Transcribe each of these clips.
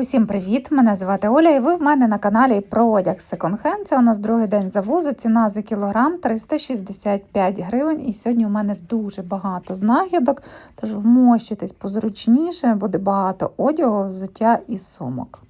Усім привіт! Мене звати Оля, і ви в мене на каналі про одяг секонд-хенд. Це у нас другий день завозу. Ціна за кілограм 365 гривень. І сьогодні у мене дуже багато знахідок, тож вмощуйтесь позручніше, буде багато одягу, взуття і сумок.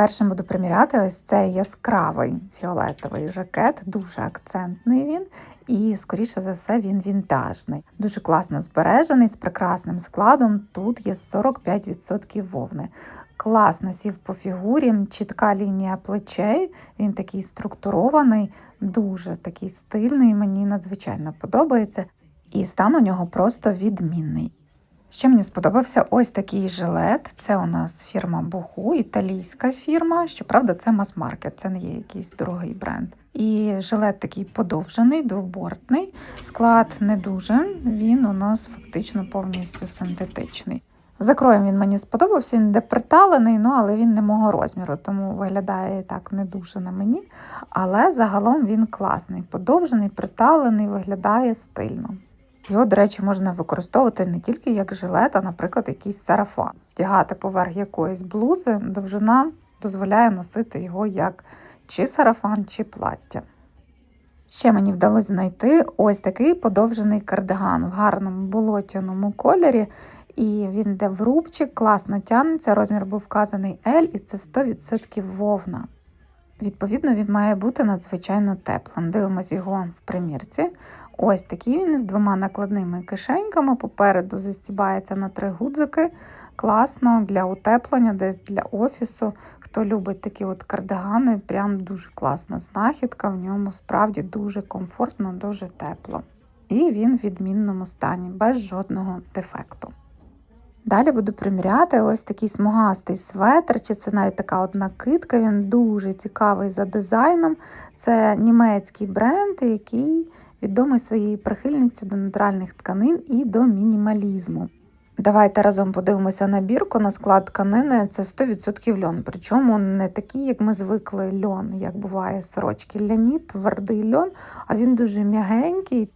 Першим буду приміряти ось цей яскравий фіолетовий жакет, дуже акцентний він, і, скоріше за все, він вінтажний. Дуже класно збережений, з прекрасним складом. Тут є 45% вовни. Класно сів по фігурі, чітка лінія плечей, він такий структурований, дуже такий стильний, мені надзвичайно подобається. І стан у нього просто відмінний. Ще мені сподобався ось такий жилет. Це у нас фірма Буху, італійська фірма. Щоправда, це мас-маркет, це не є якийсь дорогий бренд. І жилет такий подовжений, двобортний. Склад не дуже, він у нас фактично повністю синтетичний. За кроєм він мені сподобався, він де приталений, ну але він не мого розміру, тому виглядає так не дуже на мені. Але загалом він класний, подовжений, приталений, виглядає стильно. Його, до речі, можна використовувати не тільки як жилет, а, наприклад, якийсь сарафан. Вдягати поверх якоїсь блузи, довжина дозволяє носити його як чи сарафан, чи плаття. Ще мені вдалося знайти ось такий подовжений кардиган в гарному болотяному кольорі. І він йде в рубчик, класно тягнеться. Розмір був вказаний L, і це 100% вовна. Відповідно, він має бути надзвичайно теплим. Дивимось його в примірці. Ось такий він з двома накладними кишеньками. Попереду застібається на три гудзики. Класно для утеплення, десь для офісу. Хто любить такі от кардигани, прям дуже класна знахідка. В ньому справді дуже комфортно, дуже тепло. І він в відмінному стані, без жодного дефекту. Далі буду приміряти ось такий смугастий светр, чи це навіть така от накидка, він дуже цікавий за дизайном. Це німецький бренд, який відомий своєю прихильністю до натуральних тканин і до мінімалізму. Давайте разом подивимося на бірку. На склад тканини це 100% льон. Причому не такий, як ми звикли льон, як буває сорочки ляні, твердий льон, а він дуже м'ягенький,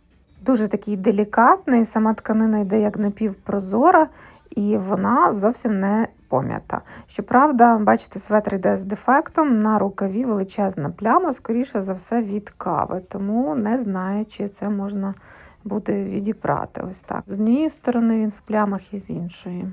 дуже такий делікатний. Сама тканина йде як напівпрозора і вона зовсім не пом'ята. Щоправда, бачите, светр йде з дефектом, на рукаві величезна пляма, скоріше за все, від кави, тому не знаю, чи це можна буде відіпрати. Ось так. З однієї сторони він в плямах і з іншої.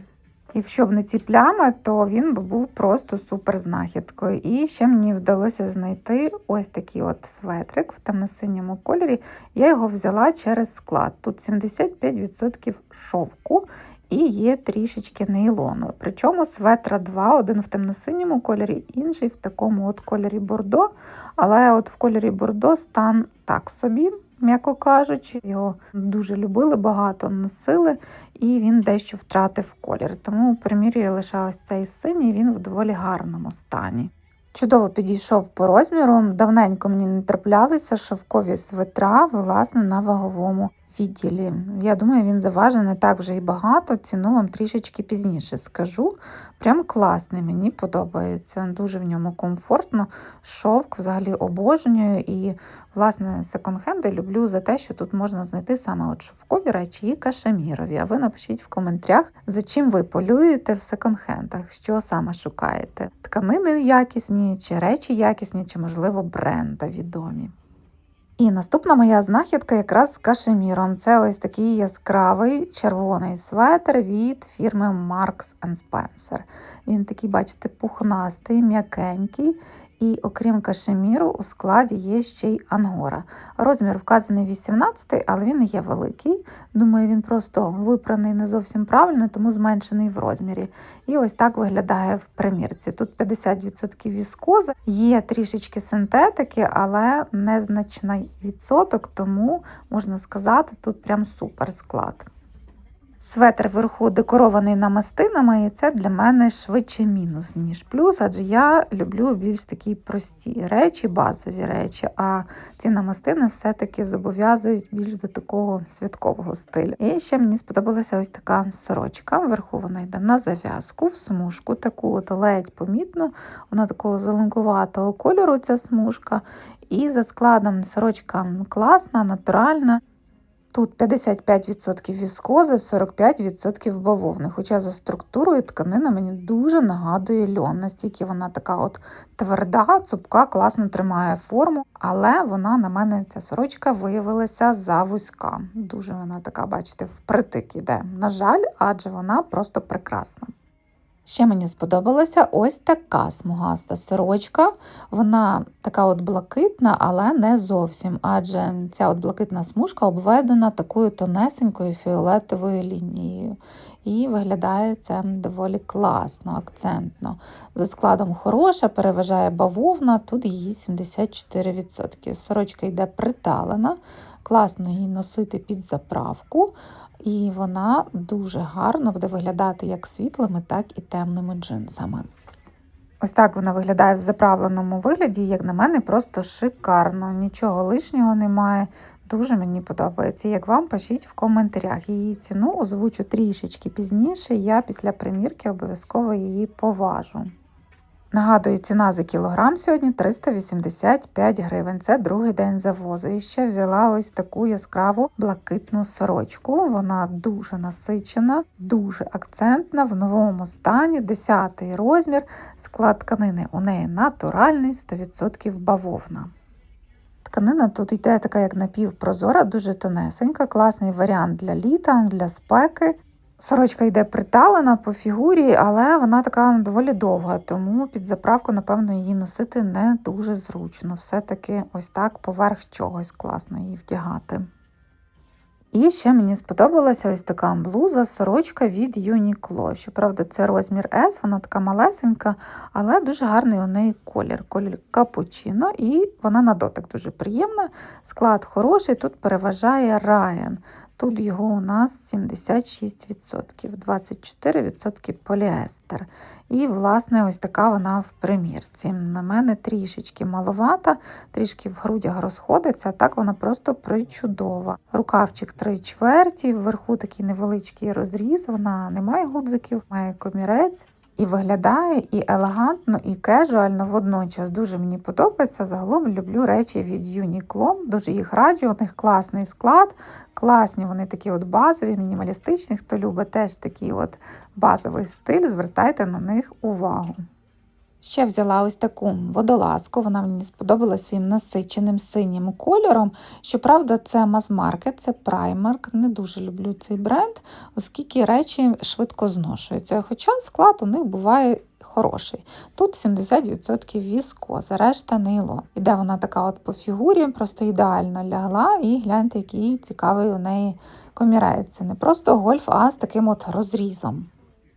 Якщо б не ці плями, то він би був просто супер знахідкою. І ще мені вдалося знайти ось такий от светрик в темно-синьому кольорі. Я його взяла через склад. Тут 75% шовку і є трішечки нейлону. Причому светра два, один в темно-синьому кольорі, інший в такому от кольорі бордо. Але от в кольорі бордо стан так собі, м'яко кажучи, його дуже любили, багато носили, і він дещо втратив колір. Тому у примірі лише ось цей синій, він в доволі гарному стані. Чудово підійшов по розміру. Давненько мені не траплялися шовкові светра, власне, на ваговому відділі. Я думаю, він заважить не так вже і багато. Ціну вам трішечки пізніше скажу. Прям класний, мені подобається. Дуже в ньому комфортно. Шовк взагалі обожнюю. І, власне, секонд-хенди люблю за те, що тут можна знайти саме от шовкові речі і кашемірові. А ви напишіть в коментарях, за чим ви полюєте в секонд-хендах, що саме шукаєте. Тканини якісні, чи речі якісні, чи, можливо, бренда відомі. І наступна моя знахідка якраз з кашеміром. Це ось такий яскравий червоний светр від фірми Marks Spencer. Він такий, бачите, пухнастий, м'якенький. І окрім кашеміру, у складі є ще й ангора. Розмір вказаний 18, але він є великий. Думаю, він просто випраний не зовсім правильно, тому зменшений в розмірі. І ось так виглядає в примірці. Тут 50% віскози, є трішечки синтетики, але незначний відсоток, тому можна сказати, тут прям супер склад. Светр вверху декорований намистинами, і це для мене швидше мінус, ніж плюс, адже я люблю більш такі прості речі, базові речі, а ці намистини все-таки зобов'язують більш до такого святкового стилю. І ще мені сподобалася ось така сорочка. Вверху вона йде на зав'язку, в смужку, таку от ледь помітну, вона такого зеленкуватого кольору, ця смужка. І за складом сорочка класна, натуральна. Тут 55% віскози, 45% бавовни. Хоча за структурою тканина мені дуже нагадує льон, настільки вона така от тверда, цупка, класно тримає форму, але вона на мене, ця сорочка, виявилася завузька. Дуже вона така, бачите, впритик іде. На жаль, адже вона просто прекрасна. Ще мені сподобалася ось така смугаста сорочка. Вона така от блакитна, але не зовсім, адже ця от блакитна смужка обведена такою тонесенькою фіолетовою лінією. І виглядає це доволі класно, акцентно. За складом хороша, переважає бавовна, тут її 74%. Сорочка йде приталена, класно її носити під заправку. І вона дуже гарно буде виглядати як світлими, так і темними джинсами. Ось так вона виглядає в заправленому вигляді, як на мене, просто шикарно. Нічого лишнього немає. Дуже мені подобається. Як вам пишіть в коментарях. Її ціну озвучу трішечки пізніше. Я після примірки обов'язково її поважу. Нагадую, ціна за кілограм сьогодні 385 гривень. Це другий день завозу. І ще взяла ось таку яскраву блакитну сорочку. Вона дуже насичена, дуже акцентна, в новому стані, 10 розмір, склад тканини у неї натуральний, 100% бавовна. Тканина тут йде така, як напівпрозора, дуже тонесенька, класний варіант для літа, для спеки. Сорочка йде приталена по фігурі, але вона така доволі довга, тому під заправку, напевно, її носити не дуже зручно. Все-таки ось так поверх чогось класно її вдягати. І ще мені сподобалася ось така блуза, сорочка від Uniqlo. Щоправда, це розмір S, вона така малесенька, але дуже гарний у неї колір, колір капучино, і вона на дотик дуже приємна. Склад хороший, тут переважає Ryan. Тут його у нас 76%, 24% поліестер. І, власне, ось така вона в примірці. На мене трішечки маловата, трішки в грудях розходиться, так вона просто причудова. Рукавчик 3 чверті, вверху такий невеличкий розріз, вона не має гудзиків, має комірець. І виглядає і елегантно, і кежуально водночас. Дуже мені подобається. Загалом люблю речі від Uniqlo, дуже їх раджу. У них класний склад, класні вони такі от базові, мінімалістичні. Хто любить теж такий от базовий стиль, звертайте на них увагу. Ще взяла ось таку водолазку, вона мені сподобалася своїм насиченим синім кольором. Щоправда, це мас-маркет, це праймарк. Не дуже люблю цей бренд, оскільки речі швидко зношуються. Хоча склад у них буває хороший. Тут 70% віскоза, решта нейлон. Іде вона така от по фігурі, просто ідеально лягла, і гляньте, який цікавий у неї комірець. Це не просто гольф, а з таким от розрізом.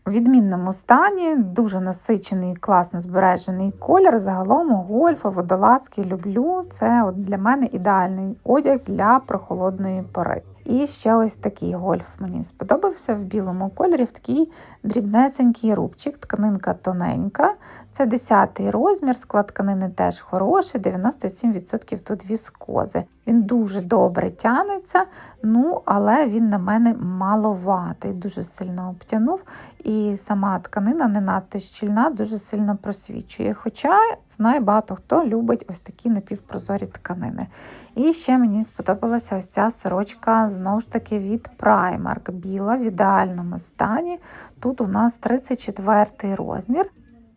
Відмінному стані, дуже насичений, класно збережений колір. Загалом гольфа, водолазки люблю. Це от для мене ідеальний одяг для прохолодної пори. І ще ось такий гольф мені сподобався в білому кольорі, в такий дрібнесенький рубчик, тканинка тоненька. Це 10-й розмір, склад тканини теж хороший, 97% тут віскози. Він дуже добре тянеться, ну, але він на мене маловатий, дуже сильно обтянув. І сама тканина не надто щільна, дуже сильно просвічує. Хоча знаю, багато хто любить ось такі напівпрозорі тканини. І ще мені сподобалася ось ця сорочка знову ж таки від Primark, біла в ідеальному стані. Тут у нас 34 розмір.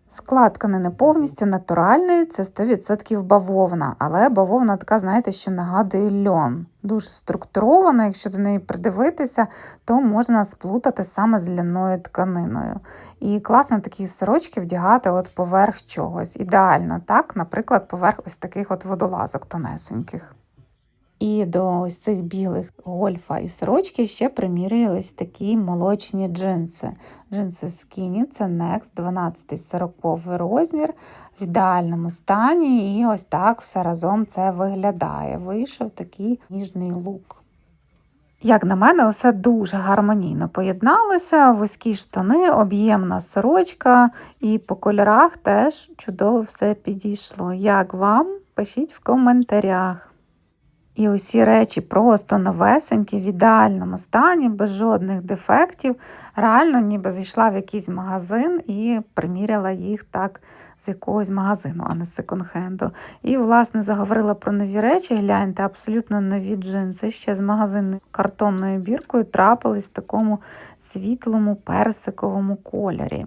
Склад тканини повністю натуральний, це 100% бавовна, але бавовна така, знаєте, що нагадує льон. Дуже структурована, якщо до неї придивитися, то можна сплутати саме з ляною тканиною. І класно такі сорочки вдягати от поверх чогось. Ідеально, так, наприклад, поверх ось таких от водолазок тонесеньких. І до ось цих білих гольфа і сорочки ще примірюю ось такі молочні джинси. Джинси Skinny, це Next 12-40 розмір в ідеальному стані. І ось так все разом це виглядає. Вийшов такий ніжний лук. Як на мене, все дуже гармонійно поєдналося, вузькі штани, об'ємна сорочка, і по кольорах теж чудово все підійшло. Як вам? Пишіть в коментарях. І усі речі просто новесенькі, в ідеальному стані, без жодних дефектів. Реально, ніби зайшла в якийсь магазин і приміряла їх так з якогось магазину, а не з секонд-хенду. І, власне, заговорила про нові речі. Гляньте, абсолютно нові джинси ще з магазину картонною біркою трапились в такому світлому персиковому кольорі.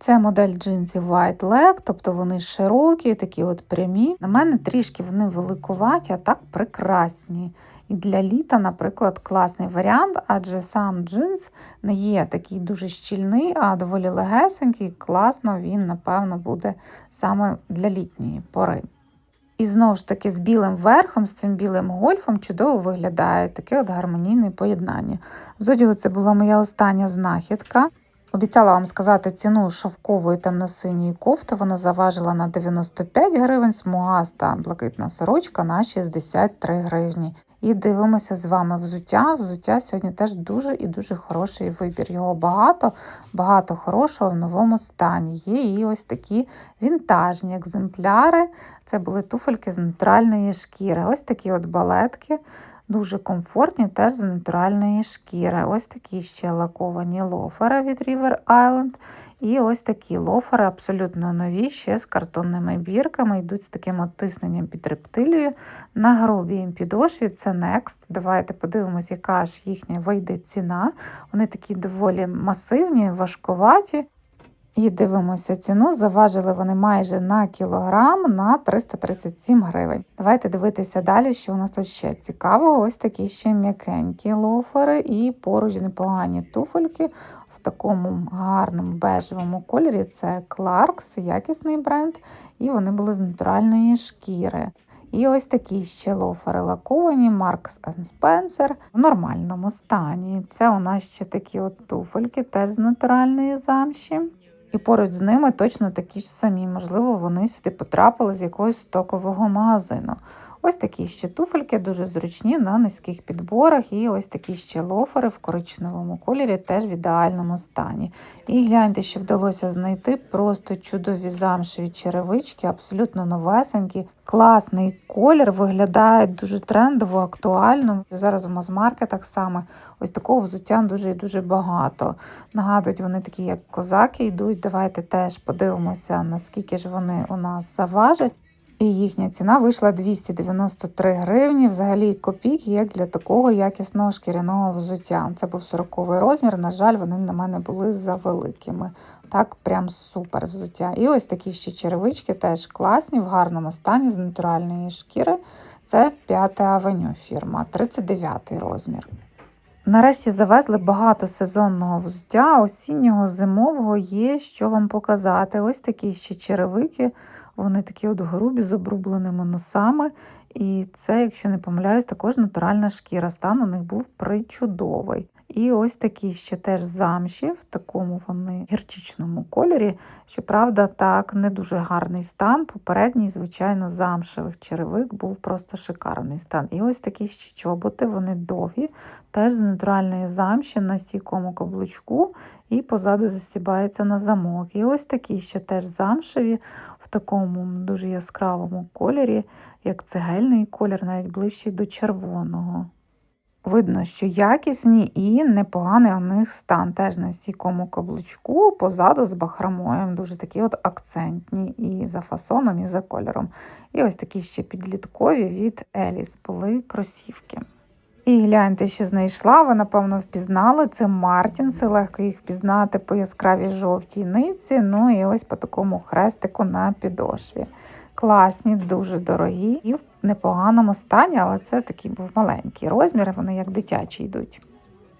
Це модель джинсів White Leg, тобто вони широкі, такі от прямі. На мене трішки вони великуваті, а так прекрасні. І для літа, наприклад, класний варіант, адже сам джинс не є такий дуже щільний, а доволі легесенький. Класно він, напевно, буде саме для літньої пори. І знову ж таки з білим верхом, з цим білим гольфом чудово виглядає таке от гармонійне поєднання. З одягу це була моя остання знахідка. Обіцяла вам сказати ціну шовкової темно-синьої кофти. Вона заважила на 95 гривень, смугаста блакитна сорочка на 63 гривні. І дивимося з вами взуття. Взуття сьогодні теж дуже і дуже хороший вибір. Його багато, багато хорошого в новому стані. Є і ось такі вінтажні екземпляри. Це були туфельки з натуральної шкіри. Ось такі от балетки. Дуже комфортні, теж з натуральної шкіри. Ось такі ще лаковані лофери від River Island. І ось такі лофери абсолютно нові, ще з картонними бірками, йдуть з таким оттисненням під рептилію. На грубій підошві це Next. Давайте подивимось, яка ж їхня вийде ціна. Вони такі доволі масивні, важкуваті. І дивимося ціну. Заважили вони майже на кілограм на 337 гривень. Давайте дивитися далі, що у нас тут ще цікавого. Ось такі ще м'якенькі лофери і поруч непогані туфельки в такому гарному бежевому кольорі. Це Clarks, якісний бренд, і вони були з натуральної шкіри. І ось такі ще лофери лаковані, Marks Spencer в нормальному стані. Це у нас ще такі от туфельки, теж з натуральної замші. І поруч з ними точно такі ж самі, можливо, вони сюди потрапили з якогось стокового магазину. Ось такі ще туфельки, дуже зручні на низьких підборах, і ось такі ще лофери в коричневому кольорі, теж в ідеальному стані. І гляньте, що вдалося знайти просто чудові замшеві черевички, абсолютно новесенькі. Класний колір, виглядає дуже трендово, актуально. Зараз в мазмаркетах саме ось такого взуття дуже і дуже багато. Нагадують, вони такі, як козаки, йдуть. Давайте теж подивимося, наскільки ж вони у нас заважать. І їхня ціна вийшла 293 гривні, взагалі копійки, як для такого якісного шкіряного взуття. Це був 40 розмір. На жаль, вони на мене були завеликими. Так, прям супер взуття. І ось такі ще черевички теж класні, в гарному стані з натуральної шкіри. Це 5 авеню фірма, 39 розмір. Нарешті завезли багато сезонного взуття, осіннього, зимового є що вам показати. Ось такі ще черевики. Вони такі от грубі з обрубленими носами. І це, якщо не помиляюсь, також натуральна шкіра. Стан у них був причудовий. І ось такі ще теж замші, в такому вони гірчичному кольорі. Щоправда, так, не дуже гарний стан. Попередній, звичайно, замшевих черевик був просто шикарний стан. І ось такі ще чоботи, вони довгі, теж з натуральної замші на стійкому каблучку, і позаду засібається на замок. І ось такі ще теж замшеві в такому дуже яскравому кольорі, як цегельний колір, навіть ближчий до червоного. Видно, що якісні і непоганий у них стан. Теж на стійкому каблучку, позаду з бахромоєм. Дуже такі от акцентні і за фасоном, і за кольором. І ось такі ще підліткові від Еліс були кросівки. І гляньте, що знайшла, ви, напевно, впізнали. Це Мартінси, легко їх впізнати по яскравій жовтій ниці. Ну і ось по такому хрестику на підошві. Класні, дуже дорогі і в непоганому стані, але це такий був маленький розмір, вони як дитячі йдуть.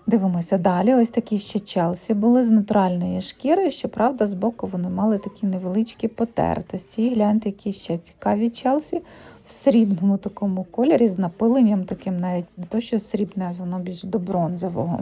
Дивимося далі. Ось такі ще Челсі були з натуральної шкіри. Щоправда, збоку вони мали такі невеличкі потертості. І гляньте, які ще цікаві Челсі в срібному такому кольорі з напиленням, таким навіть не то, що срібне, воно більш до бронзового.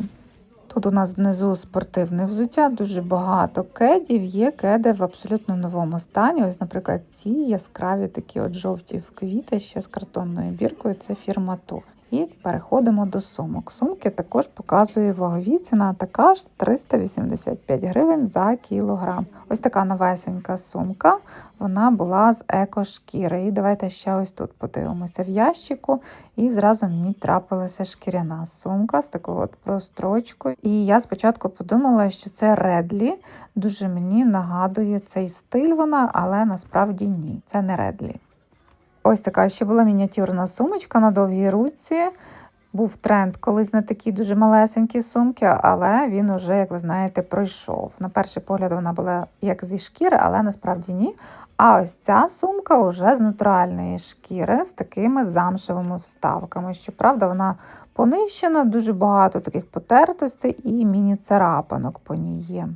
Тут у нас внизу спортивне взуття, дуже багато кедів. Є кеди в абсолютно новому стані. Ось, наприклад, ці яскраві такі от жовті в квіти ще з картонною біркою. Це фірма Ту. І переходимо до сумок. Сумки також показує вагові. Ціна така ж 385 гривень за кілограм. Ось така новесенька сумка. Вона була з екошкіри. І давайте ще ось тут подивимося в ящику. І зразу мені трапилася шкіряна сумка з такою от прострочкою. І я спочатку подумала, що це Редлі. Дуже мені нагадує цей стиль вона, але насправді ні, це не Редлі. Ось така ще була мініатюрна сумочка на довгій руці. Був тренд колись на такі дуже малесенькі сумки, але він уже, як ви знаєте, пройшов. На перший погляд вона була як зі шкіри, але насправді ні. А ось ця сумка вже з натуральної шкіри, з такими замшевими вставками. Щоправда, вона понищена, дуже багато таких потертостей і міні-царапинок по ній є.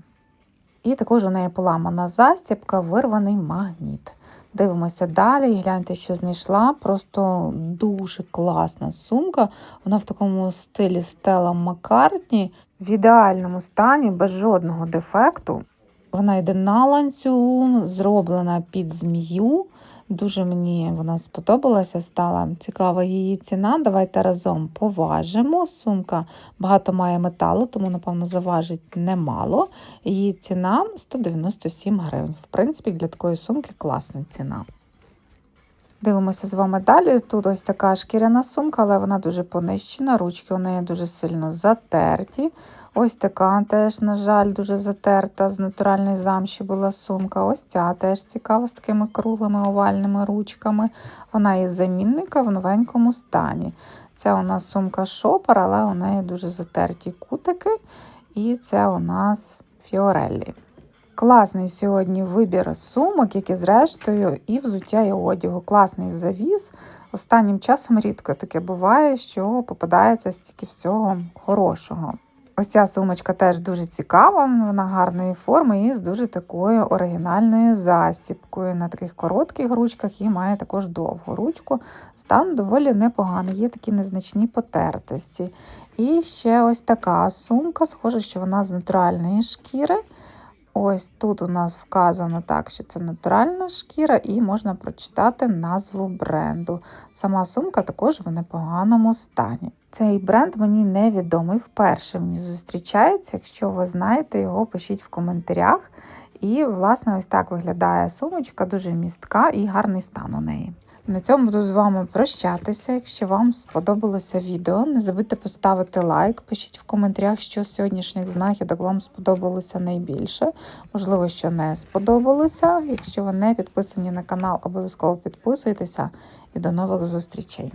І також у неї поламана застібка, вирваний магніт. Дивимося далі гляньте, що знайшла. Просто дуже класна сумка. Вона в такому стилі Стела Маккартні, в ідеальному стані, без жодного дефекту. Вона йде на ланцюгу, зроблена під змію. Дуже мені вона сподобалася, стала цікава її ціна. Давайте разом поважимо. Сумка багато має металу, тому, напевно, заважить немало. Її ціна 197 гривень. В принципі, для такої сумки класна ціна. Дивимося з вами далі. Тут ось така шкіряна сумка, але вона дуже понищена. Ручки у неї дуже сильно затерті. Ось така теж, на жаль, дуже затерта, з натуральної замші була сумка. Ось ця теж цікава з такими круглими овальними ручками. Вона із замінника в новенькому стані. Це у нас сумка шопер, але у неї дуже затерті кутики. І це у нас Фіореллі. Класний сьогодні вибір сумок, які зрештою, і взуття, і одягу. Класний завіз. Останнім часом рідко таке буває, що попадається стільки всього хорошого. Ось ця сумочка теж дуже цікава, вона гарної форми і з дуже такою оригінальною застіпкою на таких коротких ручках і має також довгу ручку. Стан доволі непоганий, є такі незначні потертості. І ще ось така сумка, схоже, що вона з натуральної шкіри. Ось тут у нас вказано так, що це натуральна шкіра, і можна прочитати назву бренду. Сама сумка також в непоганому стані. Цей бренд мені невідомий, вперше мені зустрічається. Якщо ви знаєте його, пишіть в коментарях. І, власне, ось так виглядає сумочка, дуже містка і гарний стан у неї. На цьому буду з вами прощатися. Якщо вам сподобалося відео, не забудьте поставити лайк, пишіть в коментарях, що з сьогоднішніх знахідок вам сподобалося найбільше. Можливо, що не сподобалося. Якщо ви не підписані на канал, обов'язково підписуйтеся і до нових зустрічей.